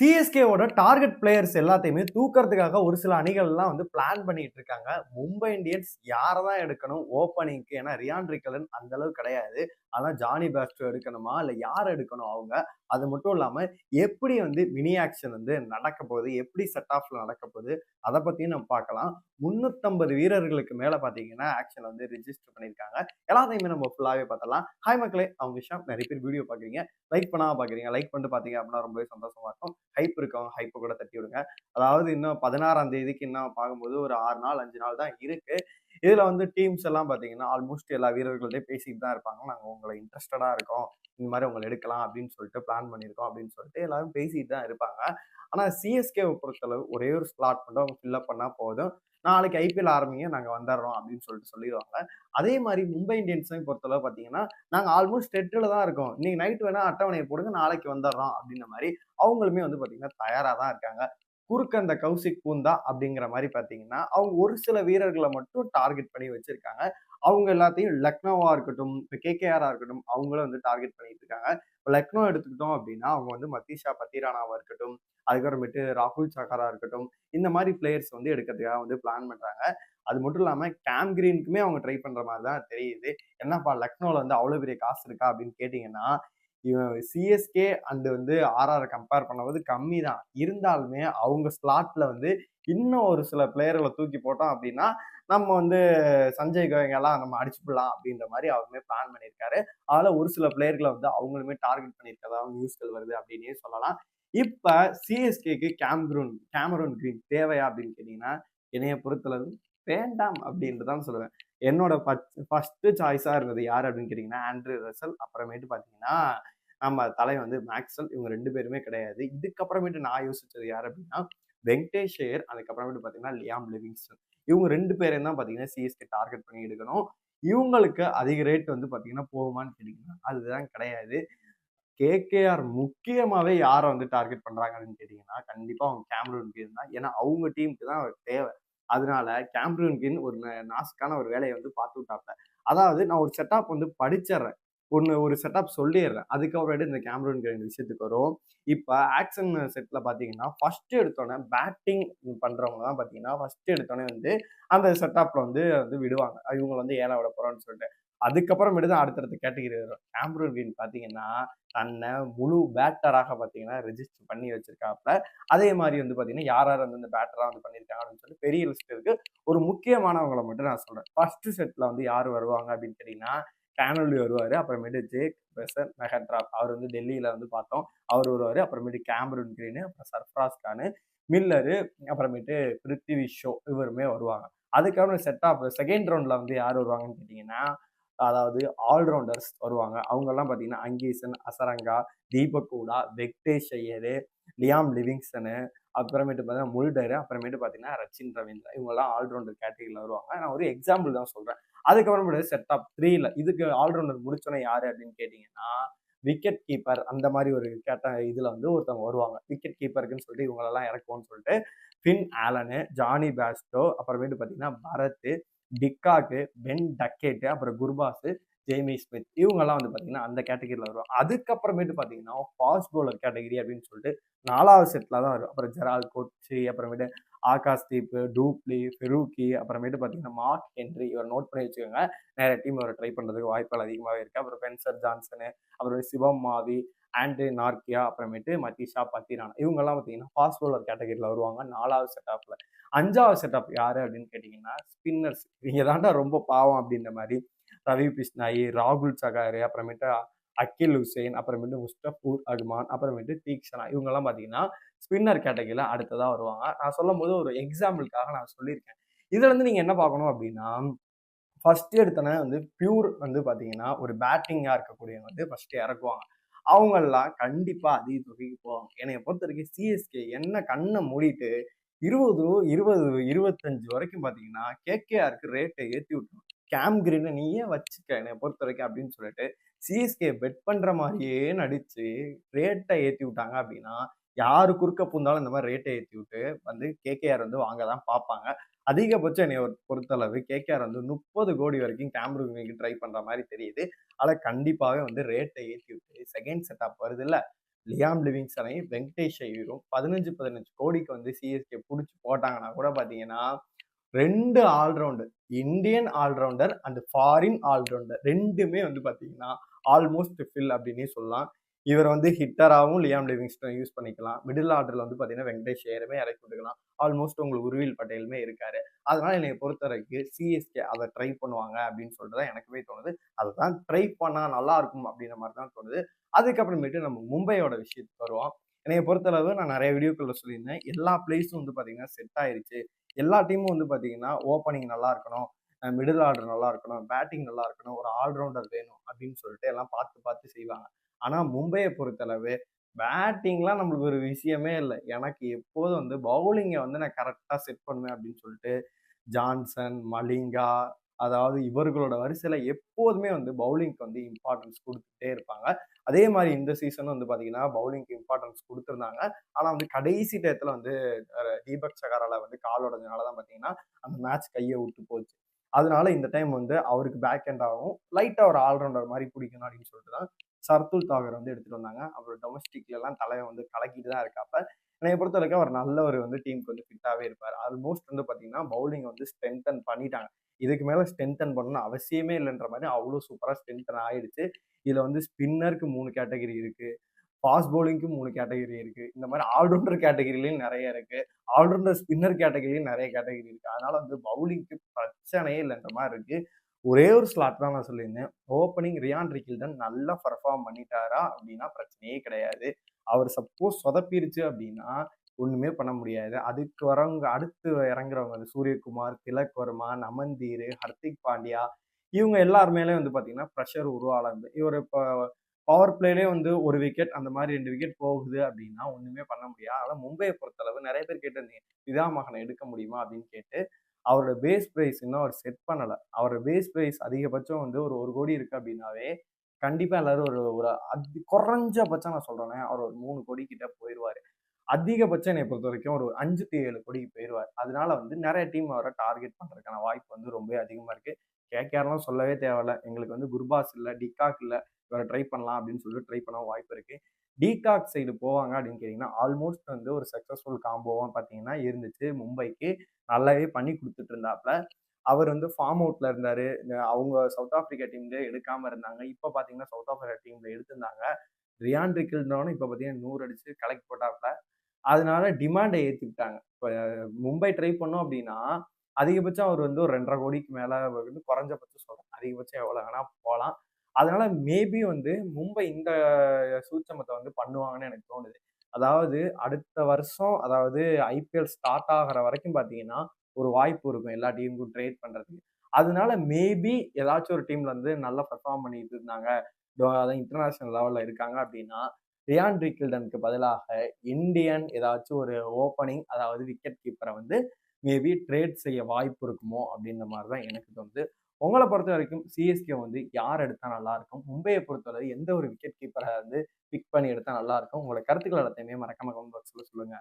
சிஎஸ்கேவோட target players எல்லாத்தையுமே தூக்கறதுக்காக ஒரு சில அணிகள்லாம் வந்து பிளான் பண்ணிட்டு இருக்காங்க. மும்பை இந்தியன்ஸ் யாரை தான் எடுக்கணும் ஓப்பனிங்க்கு ஏன்னா ரியான் ரிகலன் அந்த அளவு கிடையாது. ஆனால் ஜானி பேஸ்டோ எடுக்கணுமா? இல்லை யார் எடுக்கணும் அவங்க? அது மட்டும் இல்லாமல் எப்படி வந்து மினி ஆக்ஷன் வந்து நடக்க போகுது எப்படி செட் ஆஃப்ல நடக்க போகுது அதை பற்றியும் நம்ம பார்க்கலாம். முந்நூற்றம்பது வீரர்களுக்கு மேலே பார்த்தீங்கன்னா ஆக்ஷன் வந்து ரிஜிஸ்டர் பண்ணியிருக்காங்க எல்லாத்தையுமே நம்ம ஃபுல்லாகவே பார்த்தலாம் ஹாய் மக்களே அவங்க விஷயம் நிறைய பேர் வீடியோ பார்க்குறீங்க. லைக் பண்ணாமல் பார்க்குறீங்க. லைக் பண்ணிட்டு பார்த்தீங்க அப்படின்னா ரொம்பவே சந்தோஷமாக இருக்கும். ஹைப் இருக்கவங்க ஹைப்பை கூட தட்டி விடுங்க அதாவது இன்னும் பதினாறாம் தேதிக்கு இன்னும் பார்க்கும்போது ஒரு ஆறு நாள் அஞ்சு நாள் தான் இருக்குது இதில் வந்து டீம்ஸ் எல்லாம் பார்த்தீங்கன்னா ஆல்மோஸ்ட் எல்லா வீரர்கள்டையும் பேசிட்டு தான் இருப்பாங்க. நாங்கள் உங்களை இன்ட்ரெஸ்டடாக இருக்கோம். இந்த மாதிரி உங்களை எடுக்கலாம் அப்படின்னு சொல்லிட்டு பிளான் பண்ணியிருக்கோம் அப்படின்னு சொல்லிட்டு எல்லாரும் பேசிட்டு தான் இருப்பாங்க. ஆனால் சிஎஸ்கேவை பொறுத்தளவு ஒரே ஒரு ஸ்லாட் மட்டும் அவங்க ஃபில்அப் பண்ணால் போதும். நாளைக்கு ஐபிஎல் ஆரம்பிங்க நாங்கள் வந்துடுறோம் அப்படின்னு சொல்லிட்டு சொல்லிடுவாங்க. அதே மாதிரி மும்பை இந்தியன்ஸையும் பொறுத்தளவு பார்த்தீங்கன்னா நாங்கள் ஆல்மோஸ்ட் டெட்டில் தான் இருக்கோம். இன்னைக்கு நைட் வேணால் அட்டவணையை போடுங்க நாளைக்கு வந்துடுறோம் அப்படின்ற மாதிரி அவங்களுமே வந்து பார்த்தீங்கன்னா தயாராக தான் இருக்காங்க. குறுக்க அந்த கௌசிக் பூந்தா அப்படிங்கிற மாதிரி பார்த்தீங்கன்னா அவங்க ஒரு சில வீரர்களை மட்டும் டார்கெட் பண்ணி வச்சிருக்காங்க. அவங்க எல்லாத்தையும் லக்னோவா இருக்கட்டும் இப்போ கேகேஆரா இருக்கட்டும் அவங்களும் வந்து டார்கெட் பண்ணிட்டு இருக்காங்க. இப்போ லக்னோ எடுத்துக்கிட்டோம் அப்படின்னா அவங்க வந்து மத்தீஷா பத்திரானாவா இருக்கட்டும் அதுக்கப்புறமேட்டு ராகுல் சஹாரா இருக்கட்டும் இந்த மாதிரி பிளேயர்ஸ் வந்து எடுக்கிறதுக்காக வந்து பிளான் பண்றாங்க. அது மட்டும் இல்லாமல் கேம் கிரீனுக்குமே அவங்க ட்ரை பண்ற மாதிரி தான் தெரியுது. என்னப்பா லக்னோவில் வந்து அவ்வளோ பெரிய காசு இருக்கா அப்படின்னு கேட்டிங்கன்னா இவன் சிஎஸ்கே அண்டு வந்து ஆர்ஆர் கம்பேர் பண்ணும்போது கம்மி தான் இருந்தாலுமே அவங்க ஸ்லாட்ல வந்து இன்னும் ஒரு சில பிளேயர்களை தூக்கி போட்டோம் அப்படின்னா நம்ம வந்து சஞ்சய் கோயங்கெல்லாம் நம்ம அடிச்சுடலாம் அப்படின்ற மாதிரி அவருமே பிளான் பண்ணியிருக்காரு. அதில் ஒரு சில பிளேயர்களை வந்து அவங்களுமே டார்கெட் பண்ணியிருக்கதா நியூஸ்கள் வருது அப்படின்னே சொல்லலாம். இப்போ சிஎஸ்கேக்கு கேம்ரூன் கேமரூன் கிரீன் தேவையா அப்படின்னு கேட்டிங்கன்னா என்னைய பொறுத்தளவு வேண்டாம் அப்படின்ட்டு தான் சொல்லுவேன். என்னோட ஃபர்ஸ்ட் சாய்ஸாக இருந்தது யார் அப்படின்னு கேட்டிங்கன்னா ஆண்ட்ரூ ரசல். அப்புறமேட்டு பார்த்தீங்கன்னா நம்ம தலை வந்து மேக்ஸல் இவங்க ரெண்டு பேருமே கிடையாது. இதுக்கப்புறமேட்டு நான் யோசிச்சது யார் அப்படின்னா வெங்கடேஷ் ஐயர். அதுக்கப்புறமேட்டு பார்த்தீங்கன்னா லியாம் லிவிங்ஸ்டன். இவங்க ரெண்டு பேரையும் தான் பார்த்தீங்கன்னா சிஎஸ்கே டார்கெட் பண்ணி எடுக்கணும். இவங்களுக்கு அதிக ரேட் வந்து பார்த்தீங்கன்னா போகுமான்னு கேட்டிங்கன்னா அதுதான் கிடையாது. கேகேஆர் முக்கியமாகவே யாரை வந்து டார்கெட் பண்ணுறாங்க அப்படின்னு கேட்டிங்கன்னா கண்டிப்பாக அவங்க கேமரூன் கீழ் தான். ஏன்னா அவங்க டீமுக்கு தான் தேவை. அதனால கேம்ரூன்கின் ஒரு நாசுக்கான ஒரு வேலையை வந்து பார்த்து விட்டாப்ல. அதாவது நான் ஒரு செட்டப் வந்து படிச்சிடுறேன் ஒன்று ஒரு செட்டப் சொல்லிடுறேன் அதுக்கப்புறமேட்டு இந்த கேமரூன் கிரேன் விஷயத்துக்கு வரும். இப்போ ஆக்ஷன் செட்டில் பார்த்தீங்கன்னா ஃபஸ்ட்டு எடுத்தோடனே பேட்டிங் பண்ணுறவங்க தான் பார்த்தீங்கன்னா ஃபஸ்ட்டு எடுத்தோடனே வந்து அந்த செட்டப்பில் வந்து வந்து விடுவாங்க. இவங்க வந்து ஏழை விட போகிறோன்னு சொல்லிட்டு. அதுக்கப்புறமேட்டு தான் அடுத்தடுத்த கேட்டகிரி வரும். கேம்ரூன் கிரீன் பார்த்தீங்கன்னா தன்னை முழு பேட்டராக பார்த்தீங்கன்னா ரெஜிஸ்டர் பண்ணி வச்சிருக்காப்புல. அதே மாதிரி வந்து பார்த்தீங்கன்னா யார் யார் வந்து இந்த பேட்டராக வந்து பண்ணியிருக்காங்க அப்படின்னு சொல்லி பெரிய லிஸ்ட் இருக்கு. ஒரு முக்கியமானவங்களை மட்டும் நான் சொல்றேன். ஃபர்ஸ்ட் செட்டில் வந்து யார் வருவாங்க அப்படின்னு கேட்டிங்கன்னா கேனோலி வருவார் அப்புறமேட்டு ஜேக் பெசர் மெஹட்ராப் அவர் வந்து டெல்லியில் வந்து பார்த்தோம். அவர் வருவார் அப்புறமேட்டு கேமரூன் கிரீனு அப்புறம் சர்ஃப்ராஸ் கானு மில்லரு அப்புறமேட்டு பிருத்திவி ஷோ இவருமே வருவாங்க. அதுக்கப்புறம் செட் ஆஃப் செகண்ட் ரவுண்டில் வந்து யார் வருவாங்கன்னு கேட்டிங்கன்னா அதாவது ஆல்ரவுண்டர்ஸ் வருவாங்க. அவங்கெல்லாம் பார்த்தீங்கன்னா அங்கீசன் அசரங்கா தீபக் கூடா வெக்டேஷ் ஐயரு லியாம் லிவிங்ஸ்டனு அப்புறமேட்டு பார்த்தீங்கன்னா முல்டரு அப்புறமேட்டு பார்த்தீங்கன்னா ரச்சின் ரவீந்திரா இவங்கெல்லாம் ஆல்ரவுண்டர் கேட்டகரியில் வருவாங்க. நான் ஒரு எக்ஸாம்பிள் தான் சொல்கிறேன் அதுக்கப்புறம் செட் ஆஃப் த்ரீல இதுக்கு ஆல்ரவுண்டர் முடிச்சோன்னே யார் அப்படின்னு கேட்டிங்கன்னா விக்கெட் கீப்பர் அந்த மாதிரி ஒரு கேட்ட இதில் வந்து ஒருத்தவங்க வருவாங்க. விக்கெட் கீப்பருக்குன்னு சொல்லிட்டு இவங்களெல்லாம் இறக்குவோம்னு சொல்லிட்டு ஃபின் ஆலனு ஜானி பேஸ்டோ அப்புறமேட்டு பார்த்தீங்கன்னா பரத் டிக்காக்கு பென் டக்கேட்டு அப்புறம் குர்பாஸு ஜேமி ஸ்மித் இவங்கெல்லாம் வந்து பார்த்தீங்கன்னா அந்த கேட்டகரியில் வருவாங்க. அதுக்கப்புறமேட்டு பார்த்தீங்கன்னா ஃபாஸ்ட் பவுலர் கேட்டகரி அப்படின்னு சொல்லிட்டு நாலாவது செட்டில் தான் வரும். அப்புறம் ஜெரால் கொச்சி அப்புறமேட்டு ஆகாஷ் தீப் டூப்ளி ஃபெரூக்கி அப்புறமேட்டு பார்த்தீங்கன்னா மார்க் ஹென்ரி இவர் நோட் பண்ணி வச்சுக்கோங்க. நிறைய டீம் அவரை ட்ரை பண்ணுறதுக்கு வாய்ப்புகள் அதிகமாகவே இருக்குது அப்புறம் பென்சர் ஜான்சனு அப்புறம் சிவம் மாவி ஆண்ட்ரி நார்கியா அப்புறமேட்டு மதிஷா பத்திரானா. இவங்கெல்லாம் பார்த்தீங்கன்னா ஃபாஸ்ட் பவுலர் கேட்டகரியில் வருவாங்க. நாலாவது செட்டப்பில் அஞ்சாவது செட்டப் யார் அப்படின்னு கேட்டிங்கன்னா ஸ்பின்னர்ஸ் இவங்க தாண்டா ரொம்ப பாவம் அப்படின்ற மாதிரி. ரவி பிஷ்னாயி ராகுல் சகாரு அப்புறமேட்டு அக்கில் ஹுசேன் அப்புறமேட்டு முஸ்டபூர் அகுமான் அப்புறமேட்டு தீக்ஷனா இவங்கெல்லாம் பார்த்தீங்கன்னா ஸ்பின்னர் கேட்டகரியில் அடுத்ததாக வருவாங்க. நான் சொல்லும் போது ஒரு எக்ஸாம்பிளுக்காக நான் சொல்லியிருக்கேன். இதில் வந்து நீங்கள் என்ன பார்க்கணும் அப்படின்னா ஃபஸ்ட்டு எடுத்தோன்னே வந்து பியூர் வந்து பார்த்தீங்கன்னா ஒரு பேட்டிங்காக இருக்கக்கூடியவங்க வந்து ஃபஸ்ட்டு இறக்குவாங்க. அவங்கெல்லாம் கண்டிப்பாக அதிக தொகைக்கு போவாங்க. என்னைய பொறுத்த வரைக்கும் சிஎஸ்கே என்ன கண்ணை மூடிட்டு இருபது இருபது இருபத்தஞ்சு வரைக்கும் பார்த்தீங்கன்னா கேகேஆருக்கு ரேட்டை ஏற்றி விட்டுரும். கேம் கிரீனை நீயே வச்சுக்க என்னை பொறுத்த வரைக்கும் அப்படின்னு சொல்லிட்டு சிஎஸ்கே பெட் பண்ணுற மாதிரியே நடித்து ரேட்டை ஏற்றி விட்டாங்க அப்படின்னா யாரு குறுக்க பூந்தாலும் இந்த மாதிரி ரேட்டை ஏற்றி விட்டு வந்து கேகேஆர் வந்து வாங்க தான் பார்ப்பாங்க. அதிகபட்சம் என்னை பொறுத்தளவு கேகேஆர் வந்து முப்பது கோடி வரைக்கும் கேம்ரூனுக்கு ட்ரை பண்ணுற மாதிரி தெரியுது. ஆனால் கண்டிப்பாகவே வந்து ரேட்டை ஏற்றி விட்டு செகண்ட் செட்டப் வருது இல்லை. லியாம் லிவிங்ஸனையும் வெங்கடேஷ் ஐயரும் பதினஞ்சு பதினஞ்சு கோடிக்கு வந்து சிஎஸ்கே பிடிச்சி போட்டாங்கன்னா கூட பார்த்தீங்கன்னா ரெண்டு allrounder Indian allrounder and foreign allrounder ரெண்டுமே வந்து பார்த்தீங்கன்னா ஆல்மோஸ்ட் ஃபில் அப்படின்னே சொல்லலாம். இவர் வந்து ஹிட்டராகவும் லியாம் லிவிங்ஸ்டன் யூஸ் பண்ணிக்கலாம். மிடில் ஆர்டரில் வந்து பார்த்தீங்கன்னா வெங்கடேஷ் ஐயருமே இறக்கி விட்டுக்கலாம் ஆல்மோஸ்ட் உங்களுக்கு உருவில் பட்டேலுமே இருக்காரு. அதனால என்னை பொறுத்த வரைக்கும் சிஎஸ்கே அதை ட்ரை பண்ணுவாங்க அப்படின்னு சொல்லிட்டு தான் எனக்குமே தோணுது. அதை தான் ட்ரை பண்ணால் நல்லா இருக்கும் அப்படின்ற மாதிரி தான் தோணுது. அதுக்கப்புறமேட்டு நம்ம மும்பையோட விஷயத்துக்கு வருவோம். என்னைய பொறுத்தளவு நான் நிறைய வீடியோக்களில் சொல்லியிருந்தேன். எல்லா பிளேஸும் வந்து பார்த்தீங்கன்னா செட் ஆயிருச்சு. எல்லா டீமும் வந்து பார்த்தீங்கன்னா ஓப்பனிங் நல்லா இருக்கணும். மிடில் ஆர்டர் நல்லா இருக்கணும். பேட்டிங் நல்லா இருக்கணும். ஒரு ஆல்ரவுண்டர் வேணும் அப்படின்னு சொல்லிட்டு எல்லாம் பார்த்து பார்த்து செய்வாங்க. ஆனால் மும்பையை பொறுத்தளவு பேட்டிங்லாம் நம்மளுக்கு ஒரு விஷயமே இல்லை. எனக்கு எப்போதும் வந்து பவுலிங்கை வந்து நான் கரெக்டாக செட் பண்ணுவேன் அப்படின்னு சொல்லிட்டு ஜான்சன் மலிங்கா அதாவது இவர்களோட வரிசையில் எப்போதுமே வந்து பவுலிங்க்கு வந்து இம்பார்ட்டன்ஸ் கொடுத்துட்டே இருப்பாங்க. அதே மாதிரி இந்த சீசனும் வந்து பார்த்தீங்கன்னா பவுலிங்க்கு இம்பார்ட்டன்ஸ் கொடுத்துருந்தாங்க. ஆனால் வந்து கடைசி டயத்தில் வந்து தீபக் சகாரால வந்து கால் உடஞ்சனால தான் பார்த்தீங்கன்னா அந்த மேட்ச் கையை விட்டு போச்சு. அதனால இந்த டைம் வந்து அவருக்கு பேக் ஹேண்ட் ஆகும் லைட்டாக ஒரு ஆல்ரவுண்டர் மாதிரி பிடிக்கணும் அப்படின்னு சொல்லிட்டு தான் சர்துல் தாகர் வந்து எடுத்துட்டு வந்தாங்க. அவர் டொமஸ்டிக்லலாம் தலையை வந்து கலக்கிட்டு தான் இருக்காப்ப என்னை பொறுத்த வரைக்கும் அவர் நல்ல ஒரு வந்து டீமுக்கு வந்து ஃபிட்டாகவே இருப்பார். ஆல்மோஸ்ட் வந்து பார்த்தீங்கன்னா பவுலிங் வந்து ஸ்ட்ரென்தன் பண்ணிட்டாங்க. இதுக்கு மேலே ஸ்ட்ரென்தன் பண்ணணும் அவசியமே இல்லைன்ற மாதிரி அவ்வளோ சூப்பராக ஸ்ட்ரென்தன் ஆயிடுச்சு. இதில் வந்து ஸ்பின்னருக்கு மூணு கேட்டகரி இருக்குது ஃபாஸ்ட் பவுலிங்க்கு மூணு கேட்டகரி இருக்குது இந்த மாதிரி ஆல்ரவுண்டர் கேட்டகரிலையும் நிறைய இருக்குது ஆல்ரவுண்டர் ஸ்பின்னர் கேட்டகரியும் நிறைய கேட்டகரி இருக்குது அதனால் வந்து பவுலிங்க்கு பிரச்சனையே இல்லைன்ற மாதிரி இருக்குது ஒரே ஒரு ஸ்லாட் தான் நான் சொல்லியிருந்தேன். ஓப்பனிங் ரியான் ரிக்கில்டன் நல்லா பர்ஃபார்ம் பண்ணிட்டாரா அப்படின்னா பிரச்சனையே கிடையாது. அவர் சப்போஸ் சொதப்பிருச்சு அப்படின்னா ஒன்றுமே பண்ண முடியாது. அதுக்கு வரவங்க அடுத்து இறங்குறவங்க வந்து சூரியகுமார் திலக் வர்மா நமந்தீர் ஹர்திக் பாண்டியா இவங்க எல்லாருமேலே வந்து பார்த்தீங்கன்னா ப்ரெஷர் உருவாளந்து இவர் இப்போ பவர் பிளேலே வந்து ஒரு விக்கெட் அந்த மாதிரி ரெண்டு விக்கெட் போகுது அப்படின்னா ஒன்றுமே பண்ண முடியாது. அதனால் மும்பையை பொறுத்தளவு நிறைய பேர் கேட்டிருந்தீங்க பிதா மகனை எடுக்க முடியுமா? அப்படின்னு கேட்டு அவரோட பேஸ் ப்ரைஸ் இன்னும் அவர் செட் பண்ணலை. அவரோட பேஸ் ப்ரைஸ் அதிகபட்சம் வந்து ஒரு ஒரு கோடி இருக்குது அப்படின்னாவே கண்டிப்பாக எல்லாரும் ஒரு ஒரு அதி குறைஞ்சபட்சம் நான் சொல்கிறேன்னே அவர் ஒரு மூணு கோடி கிட்ட போயிடுவார் அதிகபட்சம் என்னை பொறுத்த வரைக்கும் ஒரு அஞ்சு டு ஏழு கோடிக்கு போயிடுவார் அதனால வந்து நிறைய டீம் அவரை டார்கெட் பண்ணுறதுக்கான வாய்ப்பு வந்து ரொம்ப அதிகமாக இருக்குது கேகேஆர்லாம் சொல்லவே தேவையில்ல. எங்களுக்கு வந்து குர்பாஸ் இல்லை டிகாக் இல்லை. இவரை ட்ரை பண்ணலாம் அப்படின்னு சொல்லிட்டு ட்ரை பண்ண வாய்ப்பு இருக்குது டிகாக் சைடு போவாங்க அப்படின்னு கேட்டிங்கன்னா ஆல்மோஸ்ட் வந்து ஒரு சக்ஸஸ்ஃபுல் காம்போவாக பார்த்தீங்கன்னா இருந்துச்சு மும்பைக்கு. நல்லாவே பண்ணி கொடுத்துட்டு இருந்தாப்புல அவர் வந்து ஃபார்ம் அவுட்ல இருந்தார். அவங்க சவுத் ஆப்பிரிக்கா டீம்ல எடுக்காம இருந்தாங்க. இப்போ பார்த்தீங்கன்னா சவுத் ஆப்பிரிக்கா டீம்ல எடுத்திருந்தாங்க. ரியான் ரிக்கில்னு இப்போ பார்த்தீங்கன்னா நூறு அடிச்சு கலெக்ட் போட்டாப்புல அதனால டிமாண்டை ஏற்றிக்கிட்டாங்க இப்போ மும்பை ட்ரை பண்ணோம் அப்படின்னா அதிகபட்சம் அவர் வந்து ஒரு ரெண்டரை கோடிக்கு மேலே வந்து குறைஞ்சபட்சம் சொல்கிறேன் அதிகபட்சம் எவ்வளோ வேணால் போகலாம் அதனால மேபி வந்து மும்பை இந்த சூட்சமத்தை வந்து பண்ணுவாங்கன்னு எனக்கு தோணுது. அதாவது அடுத்த வருஷம் அதாவது ஐபிஎல் ஸ்டார்ட் ஆகிற வரைக்கும் பார்த்தீங்கன்னா ஒரு வாய்ப்பு இருக்கும் எல்லா டீமுக்கும் ட்ரேட் பண்ணுறதுக்கு அதனால மேபி ஏதாச்சும் ஒரு டீம்ல வந்து நல்லா பர்ஃபார்ம் பண்ணிட்டு இருந்தாங்க. அதான் இன்டர்நேஷனல் லெவலில் இருக்காங்க அப்படின்னா ரியான் ரிக்கில்டனுக்கு பதிலாக இந்தியன் ஏதாச்சும் ஒரு ஓப்பனிங் அதாவது விக்கெட் கீப்பரை வந்து மேபி ட்ரேட் செய்ய வாய்ப்பு இருக்குமோ அப்படின்ற மாதிரி தான் எனக்கு தோணுது. உங்களை பொறுத்த வரைக்கும் சிஎஸ்கே வந்து யார் எடுத்தால் நல்லா இருக்கும்? மும்பையை பொறுத்தவரை எந்த ஒரு விக்கெட் கீப்பரை வந்து பிக் பண்ணி எடுத்தால் நல்லா இருக்கும்? உங்களோட கருத்துக்கள் எல்லாத்தையுமே மறக்காம கமெண்ட் பாக்ஸில் சொல்லுங்கள்